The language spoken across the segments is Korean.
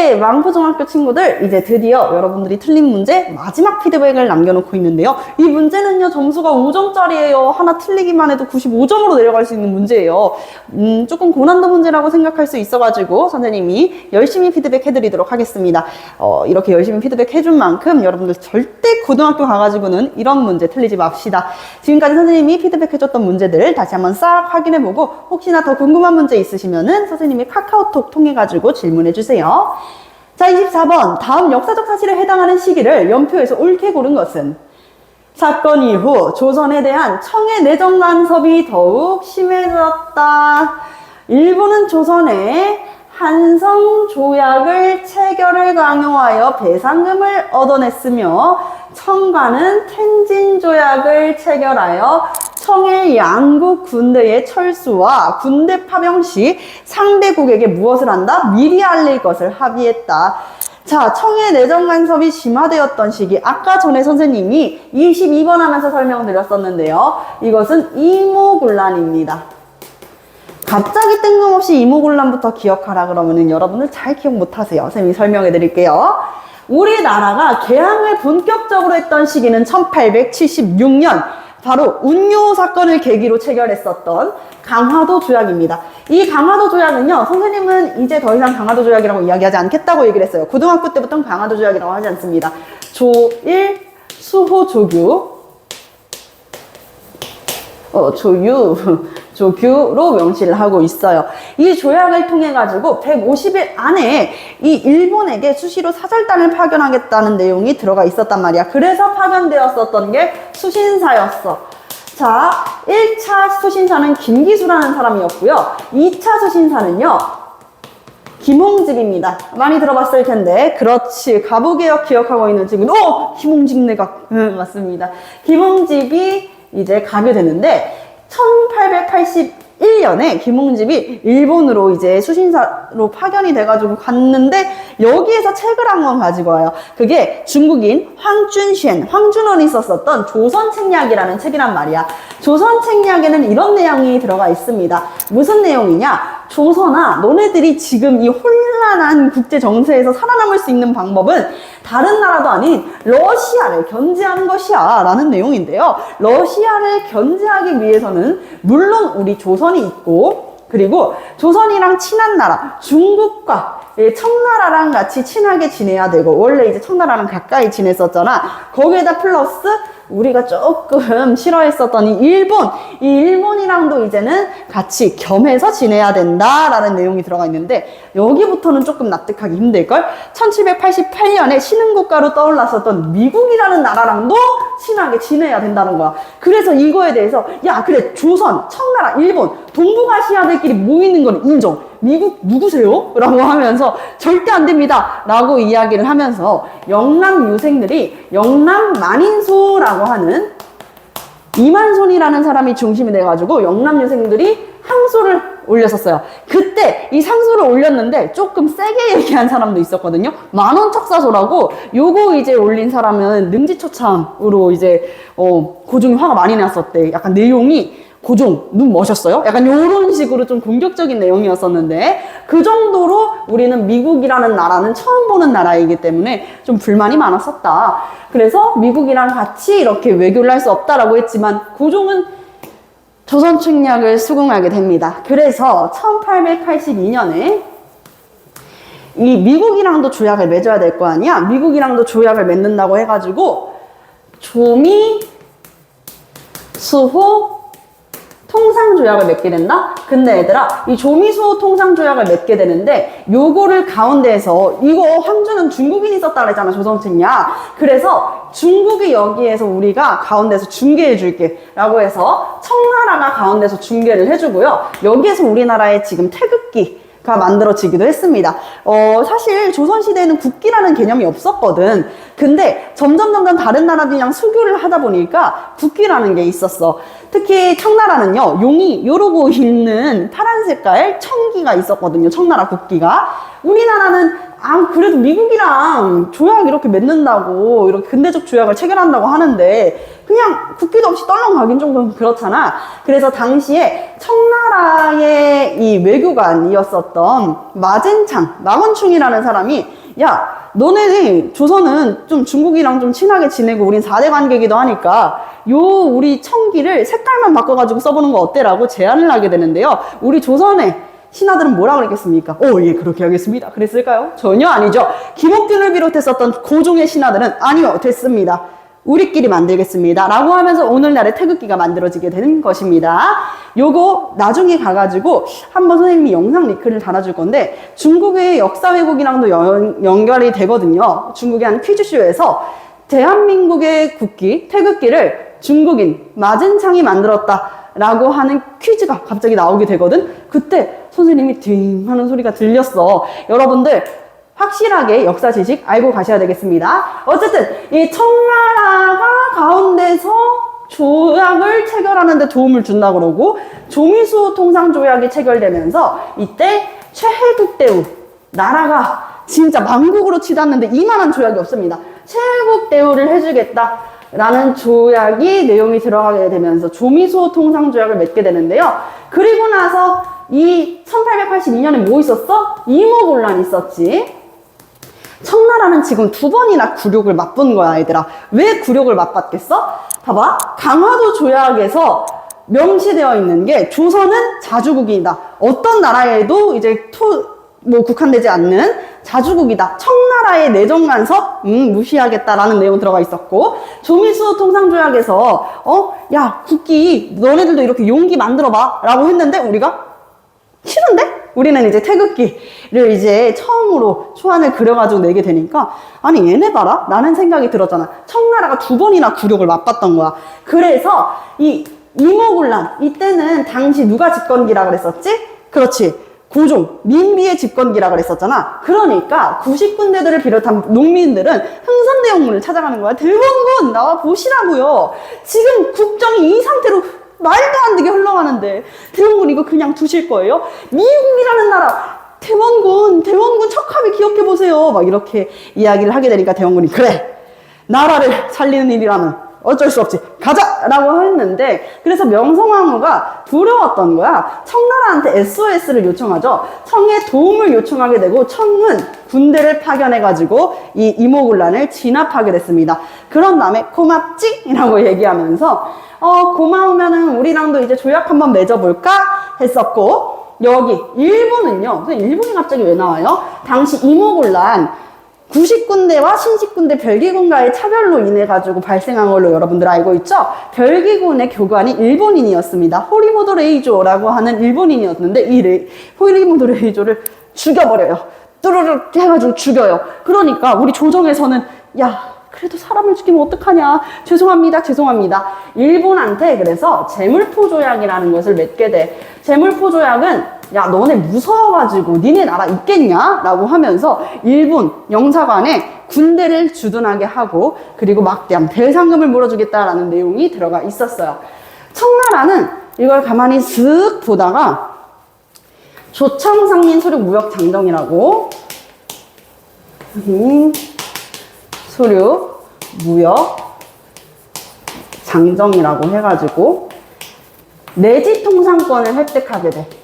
네, 망포중학교 친구들 이제 드디어 여러분들이 틀린 문제 마지막 피드백을 남겨놓고 있는데요. 이 문제는요 점수가 5점짜리예요. 하나 틀리기만 해도 95점으로 내려갈 수 있는 문제예요. 음, 조금 고난도 문제라고 생각할 수 있어가지고 선생님이 열심히 피드백 해드리도록 하겠습니다. 어, 이렇게 열심히 피드백 해준 만큼 여러분들 절대 고등학교 가가지고는 이런 문제 틀리지 맙시다. 지금까지 선생님이 피드백 해줬던 문제들 다시 한번 싹 확인해보고 혹시나 더 궁금한 문제 있으시면은 선생님이 카카오톡 통해가지고 질문해주세요. 자, 24번. 다음 역사적 사실에 해당하는 시기를 연표에서 옳게 고른 것은 사건 이후 조선에 대한 청의 내정 간섭이 더욱 심해졌다. 일본은 조선에 한성 조약을 체결을 강요하여 배상금을 얻어냈으며 청과는 텐진 조약을 체결하여 청의 양국 군대의 철수와 군대 파병 시 상대국에게 무엇을 한다? 미리 알릴 것을 합의했다. 자, 청의 내정 간섭이 심화되었던 시기. 아까 전에 선생님이 22번 하면서 설명드렸었는데요. 이것은 이모군란입니다. 갑자기 뜬금없이 이모군란부터 기억하라 그러면은 여러분들 잘 기억 못하세요. 선생님이 설명해 드릴게요. 우리나라가 개항을 본격적으로 했던 시기는 1876년 바로 운요 사건을 계기로 체결했었던 강화도 조약입니다. 이 강화도 조약은요, 선생님은 이제 더 이상 강화도 조약이라고 이야기하지 않겠다고 얘기를 했어요. 고등학교 때부터 강화도 조약이라고 하지 않습니다. 조일, 수호, 조규, 어, 조유, 조규로 명시를 하고 있어요. 이 조약을 통해 가지고 150일 안에 이 일본에게 수시로 사절단을 파견하겠다는 내용이 들어가 있었단 말이야. 그래서 파견되었었던 게 수신사였어. 자, 1차 수신사는 김기수라는 사람이었고요. 2차 수신사는요. 김홍집입니다. 많이 들어봤을 텐데. 그렇지. 가부개혁 기억하고 있는 친구. 어! 김홍집 내각. 응, 맞습니다. 김홍집이 이제 가게 되는데, 1880 1881년에 김홍집이 일본으로 이제 수신사로 파견이 돼가지고 갔는데, 여기에서 책을 한 권 가지고 와요. 그게 중국인 황준쉔, 황준원이 썼었던 조선책략이라는 책이란 말이야. 조선책략에는 이런 내용이 들어가 있습니다. 무슨 내용이냐? 조선아, 너네들이 지금 이 혼란한 국제 정세에서 살아남을 수 있는 방법은 다른 나라도 아닌 러시아를 견제하는 것이야. 라는 내용인데요. 러시아를 견제하기 위해서는 물론 우리 조선 이 있고, 그리고 조선이랑 친한 나라, 중국과 예, 청나라랑 같이 친하게 지내야 되고, 원래 이제 청나라랑 가까이 지냈었잖아. 거기에다 플러스 우리가 조금 싫어했었던 이 일본, 이 일본이랑도 이제는 같이 겸해서 지내야 된다라는 내용이 들어가 있는데 여기부터는 조금 납득하기 힘들걸? 1788년에 신흥국가로 떠올랐었던 미국이라는 나라랑도 친하게 지내야 된다는 거야. 그래서 이거에 대해서 야 그래 조선, 청나라, 일본, 동북아시아들끼리 모이는 건 인정. 미국 누구세요? 라고 하면서 절대 안 됩니다. 라고 이야기를 하면서 영남 유생들이 영남 만인소라고 하는 이만손이라는 사람이 중심이 돼가지고 영남 유생들이 항소를 올렸었어요. 그때 이 상소를 올렸는데 조금 세게 얘기한 사람도 있었거든요. 만원 척사소라고 요거 이제 올린 사람은 능지처참으로 이제 어 고종이 화가 많이 났었대. 약간 내용이 고종 눈 멋있어요? 약간 요런 식으로 좀 공격적인 내용이었었는데 그 정도로 우리는 미국이라는 나라는 처음 보는 나라이기 때문에 좀 불만이 많았었다. 그래서 미국이랑 같이 이렇게 외교를 할 수 없다라고 했지만 고종은 조선 책략을 수긍하게 됩니다. 그래서 1882년에 이 미국이랑도 조약을 맺어야 될 거 아니야? 미국이랑도 조약을 맺는다고 해가지고 조미, 수호, 통상 조약을 맺게 된다? 근데 얘들아, 이 조미수호 통상 조약을 맺게 되는데, 요거를 가운데에서, 이거 황주는 중국인이 썼다 그랬잖아, 조선책략. 그래서 중국이 여기에서 우리가 가운데서 중개해 줄게. 라고 해서 청나라가 가운데서 중개를 해주고요. 여기에서 우리나라의 지금 태극기, 가 만들어지기도 했습니다. 어, 사실 조선시대에는 국기라는 개념이 없었거든. 근데 점점 점점 다른 나라들이랑 수교를 하다 보니까 국기라는 게 있었어. 특히 청나라는요, 용이 요러고 있는 파란 색깔 청기가 있었거든요. 청나라 국기가. 우리나라는 아, 그래도 미국이랑 조약 이렇게 맺는다고 이렇게 근대적 조약을 체결한다고 하는데 그냥 국기도 없이 떨렁 가긴 좀 그렇잖아. 그래서 당시에 청나라의 이 외교관이었었던 마젠창, 마건충이라는 사람이 야 너네 조선은 좀 중국이랑 좀 친하게 지내고 우린 4대 관계기도 하니까 요 우리 청기를 색깔만 바꿔가지고 써보는 거 어때라고 제안을 하게 되는데요. 우리 조선의 신하들은 뭐라 그랬겠습니까? 오, 예, 그렇게 하겠습니다. 그랬을까요? 전혀 아니죠. 김옥균을 비롯했었던 고종의 신하들은 아니요, 됐습니다. 우리끼리 만들겠습니다. 라고 하면서 오늘날의 태극기가 만들어지게 되는 것입니다. 요거 나중에 가가지고 한번 선생님이 영상 링크를 달아줄 건데 중국의 역사 왜곡이랑도 연, 연결이 되거든요. 중국의 한 퀴즈쇼에서 대한민국의 국기, 태극기를 중국인 마진창이 만들었다. 라고 하는 퀴즈가 갑자기 나오게 되거든? 그때 선생님이 딩 하는 소리가 들렸어. 여러분들, 확실하게 역사 지식 알고 가셔야 되겠습니다. 어쨌든, 이 청나라가 가운데서 조약을 체결하는데 도움을 준다 그러고, 조미수 통상조약이 체결되면서, 이때 최혜국 대우, 나라가 진짜 망국으로 치닫는데 이만한 조약이 없습니다. 최혜국 대우를 해주겠다. 라는 조약이 내용이 들어가게 되면서 조미소 통상 조약을 맺게 되는데요. 그리고 나서 이 1882년에 뭐 있었어? 이모곤란이 있었지. 청나라는 지금 두 번이나 굴욕을 맛본 거야, 얘들아. 왜 굴욕을 맛봤겠어? 봐봐. 강화도 조약에서 명시되어 있는 게 조선은 자주국이다. 어떤 나라에도 이제 토, 뭐 국한되지 않는 자주국이다. 청나라의 내정 간섭 음, 무시하겠다라는 내용 들어가 있었고 조미수 통상조약에서 어, 야 국기 너네들도 이렇게 용기 만들어봐라고 했는데 우리가 싫은데? 우리는 이제 태극기를 이제 처음으로 초안을 그려가지고 내게 되니까 아니 얘네 봐라 라는 생각이 들었잖아 청나라가 두 번이나 굴욕을 맛봤던 거야 그래서 이 이모군란 이때는 당시 누가 집권기라 그랬었지? 그렇지 고종, 민비의 집권기라 그랬었잖아. 그러니까 90군대들을 비롯한 농민들은 흥선대원군을 찾아가는 거야. 대원군 나와 보시라고요. 지금 국정이 이 상태로 말도 안 되게 흘러가는데 대원군 이거 그냥 두실 거예요? 미국이라는 나라 대원군, 대원군 척함이 기억해 보세요. 막 이렇게 이야기를 하게 되니까 대원군이 그래 나라를 살리는 일이라면 어쩔 수 없지. 가자! 라고 했는데 그래서 명성황후가 두려웠던 거야. 청나라한테 SOS를 요청하죠. 청에 도움을 요청하게 되고 청은 군대를 파견해 가지고 이 이모군란을 진압하게 됐습니다. 그런 다음에 고맙지? 이라고 얘기하면서 어 고마우면은 우리랑도 이제 조약 한번 맺어볼까? 했었고 여기 일본은요. 일본이 갑자기 왜 나와요? 당시 이모군란 90군대와 신식군대 별기군과의 차별로 인해 가지고 발생한 걸로 여러분들 알고 있죠? 별기군의 교관이 일본인이었습니다. 호리모도 레이조라고 하는 일본인이었는데 이 레, 호리모도 레이조를 죽여버려요. 뚜루루 해가지고 죽여요. 그러니까 우리 조정에서는 야 그래도 사람을 죽이면 어떡하냐. 죄송합니다. 죄송합니다. 일본한테 그래서 재물포 조약이라는 것을 맺게 돼. 재물포 조약은 야 너네 무서워가지고 니네 나라 있겠냐? 라고 하면서 일본 영사관에 군대를 주둔하게 하고 그리고 막대한 배상금을 물어주겠다라는 내용이 들어가 있었어요. 청나라는 이걸 가만히 슥 보다가 조청상민 소륙 무역 장정이라고 음, 소륙 무역 장정이라고 해가지고 내지 통상권을 획득하게 돼.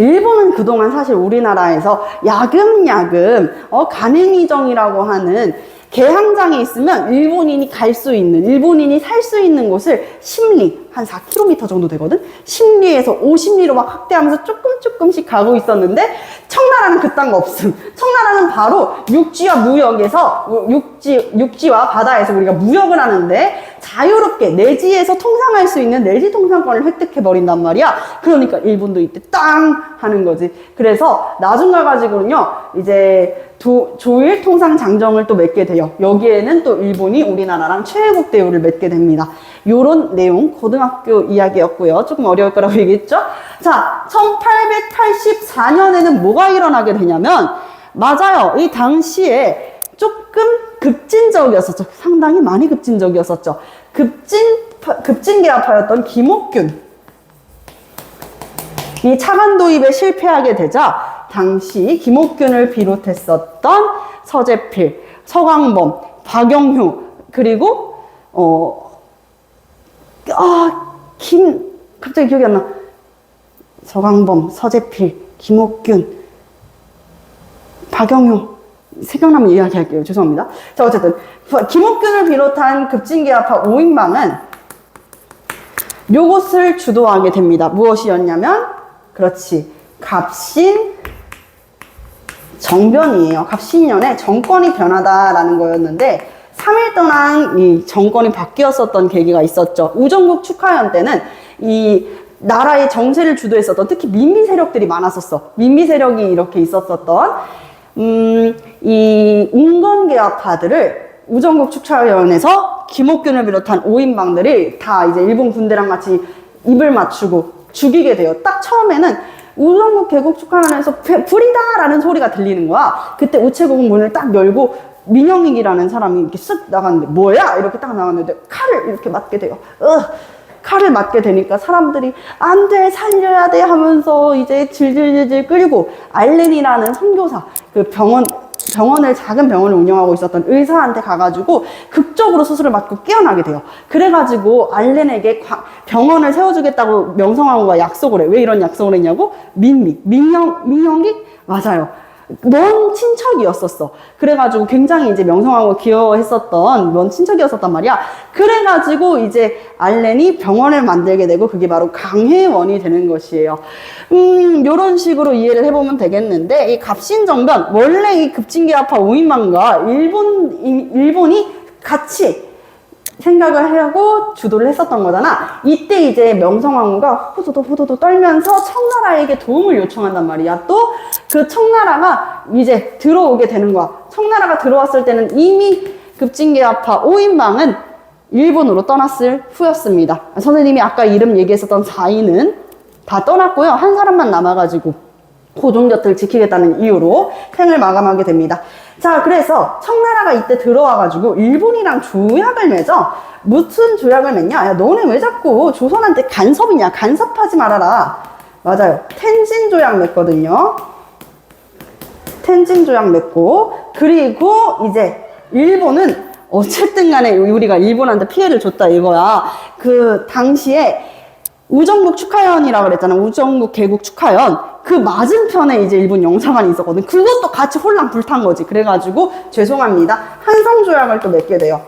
일본은 그동안 사실 우리나라에서 야금야금 어, 간행이정이라고 하는 개항장에 있으면 일본인이 갈 수 있는, 일본인이 살 수 있는 곳을 심리, 한 4km 정도 되거든? 심리에서 50리로 막 확대하면서 조금 조금씩 가고 있었는데, 청나라는 그딴 거 없음. 청나라는 바로 육지와 무역에서, 육지, 육지와 바다에서 우리가 무역을 하는데, 자유롭게 내지에서 통상할 수 있는 내지 통상권을 획득해 버린단 말이야. 그러니까 일본도 이때 땅 하는 거지. 그래서 나중 가가지고는요, 이제 도, 조일 통상 장정을 또 맺게 돼요. 여기에는 또 일본이 우리나라랑 최애국 대우를 맺게 됩니다. 요런 내용 고등 학교 이야기였고요. 조금 어려울 거라고 얘기했죠. 자, 1884년에는 뭐가 일어나게 되냐면 맞아요. 이 당시에 조금 급진적이었었죠. 상당히 많이 급진적이었었죠. 급진 급진계합하였던 김옥균 이 차관 도입에 실패하게 되자 당시 김옥균을 비롯했었던 서재필, 서광범, 박영효, 그리고, 어, 아, 김, 갑자기 기억이 안 나. 서광범, 서재필, 김옥균, 박영효. 생각나면 이야기할게요. 죄송합니다. 자, 어쨌든. 김옥균을 비롯한 급진계합파 5인방은 요것을 주도하게 됩니다. 무엇이었냐면, 그렇지. 갑신 정변이에요. 갑신년에 정권이 변하다라는 거였는데, 3일 동안 이 정권이 바뀌었었던 계기가 있었죠. 우정국 축하연 때는 이 나라의 정세를 주도했었던 특히 민비 세력들이 많았었어. 민비 세력이 이렇게 있었었던 음, 이 운건계합파들을 우정국 축차위원회에서 김옥균을 비롯한 5인방들이 다 이제 일본 군대랑 같이 입을 맞추고 죽이게 돼요. 딱 처음에는 우정국 개국 축하위원회에서 불이다라는 소리가 들리는 거야. 그때 우체국 문을 딱 열고 민영익이라는 사람이 이렇게 쓱 나갔는데 뭐야 이렇게 딱 나갔는데 칼을 이렇게 맞게 돼요. 으, 칼을 맞게 되니까 사람들이 안 돼 살려야 돼 하면서 이제 질질질질 끌고 알렌이라는 선교사 그 병원 병원을 작은 병원을 운영하고 있었던 의사한테 가가지고 극적으로 수술을 받고 깨어나게 돼요. 그래가지고 알렌에게 과- 병원을 세워주겠다고 명성황후가 약속을 해. 왜 이런 약속을 했냐고? 민미 민영 민영이 맞아요. 먼 친척이었었어. 그래가지고 굉장히 이제 명성하고 기여했었던 먼 친척이었었단 말이야. 그래가지고 이제 알렌이 병원을 만들게 되고 그게 바로 강혜원이 되는 것이에요. 음, 요런 식으로 이해를 해보면 되겠는데 이 갑신정변 원래 이 급진계합파 5인방과 일본 이- 일본이 같이 생각을 하고 주도를 했었던 거잖아. 이때 이제 명성황후가 후두도 후두도 떨면서 청나라에게 도움을 요청한단 말이야. 또 그 청나라가 이제 들어오게 되는 거야. 청나라가 들어왔을 때는 이미 급진계합파 5인방은 일본으로 떠났을 후였습니다. 선생님이 아까 이름 얘기했었던 4인은 다 떠났고요. 한 사람만 남아가지고 고종 곁을 지키겠다는 이유로 생을 마감하게 됩니다. 자, 그래서 청나라가 이때 들어와가지고 일본이랑 조약을 맺어. 무슨 조약을 맺냐? 야, 너네 왜 자꾸 조선한테 간섭이냐? 간섭하지 말아라. 맞아요. 텐진 조약 맺거든요. 텐진 조약 맺고, 그리고 이제 일본은 어쨌든 간에 우리가 일본한테 피해를 줬다 이거야. 그 당시에 우정국 축하연이라고 그랬잖아. 우정국 개국 축하연. 그 맞은편에 이제 일본 영사관이 있었거든. 그것도 같이 홀랑 불탄 거지. 그래가지고 죄송합니다. 한성조약을 또 맺게 돼요.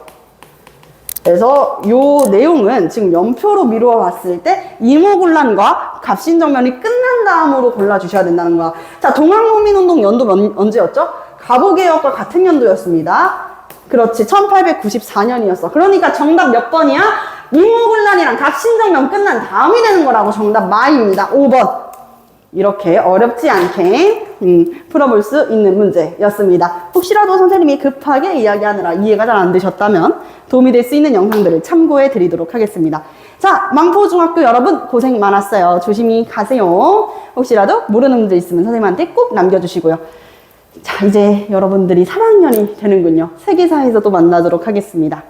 그래서 요 내용은 지금 연표로 미루어 봤을 때 이모군란과 갑신정변이 끝난 다음으로 골라주셔야 된다는 거야. 자, 동학농민운동 연도 몇- 언제였죠? 갑오개혁과 같은 연도였습니다. 그렇지, 1894년이었어. 그러니까 정답 몇 번이야? 이모군란이랑 갑신정변 끝난 다음이 되는 거라고 정답 마입니다. 5번. 이렇게 어렵지 않게 음, 풀어볼 수 있는 문제였습니다. 혹시라도 선생님이 급하게 이야기하느라 이해가 잘 안 되셨다면 도움이 될 수 있는 영상들을 참고해 드리도록 하겠습니다. 자, 망포중학교 여러분 고생 많았어요. 조심히 가세요. 혹시라도 모르는 문제 있으면 선생님한테 꼭 남겨주시고요. 자, 이제 여러분들이 3학년이 되는군요. 세계사에서 또 만나도록 하겠습니다.